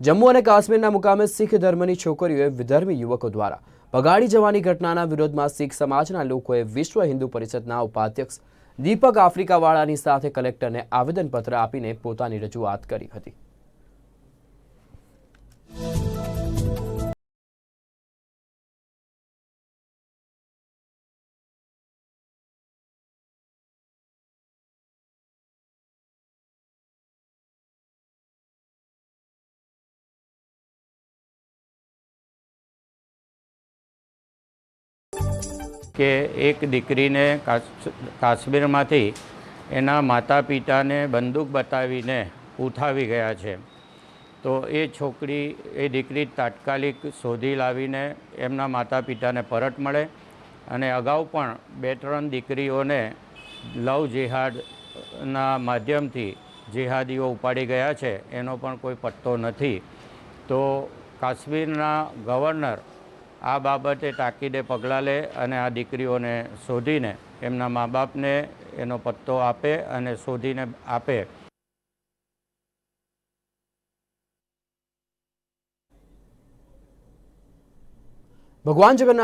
જમ્મુ અને કાશ્મીરના મુકામે શીખ ધર્મની છોકરીઓએ વિધર્મી યુવકો દ્વારા ભગાડી જવાની ઘટનાના વિરોધમાં શીખ સમાજના લોકોએ વિશ્વ હિન્દુ પરિષદના ઉપાધ્યક્ષ દીપક આફ્રિકાવાળાની સાથે કલેક્ટરને આવેદનપત્ર આપીને પોતાની રજૂઆત કરી હતી. કે એક દીકરીને કાશ્મીરમાંથી એના માતા પિતાને બંદૂક બતાવીને ઉઠાવી ગયા છે. તો એ છોકરી, એ દીકરી તાત્કાલિક શોધી લાવીને એમના માતા પિતાને પરત મળે અને અગાઉ પણ બે ત્રણ દીકરીઓને લવ જેહાદના માધ્યમથી જેહાદીઓ ઉપાડી ગયા છે. એનો પણ કોઈ પત્તો નથી. તો કાશ્મીરના ગવર્નર આ બાબતે તાકીદે પગલાં લે અને આ દીકરીઓને શોધીને એમના મા બાપને એનો પત્તો આપે અને શોધીને આપે. ભગવાન જગન્નાથ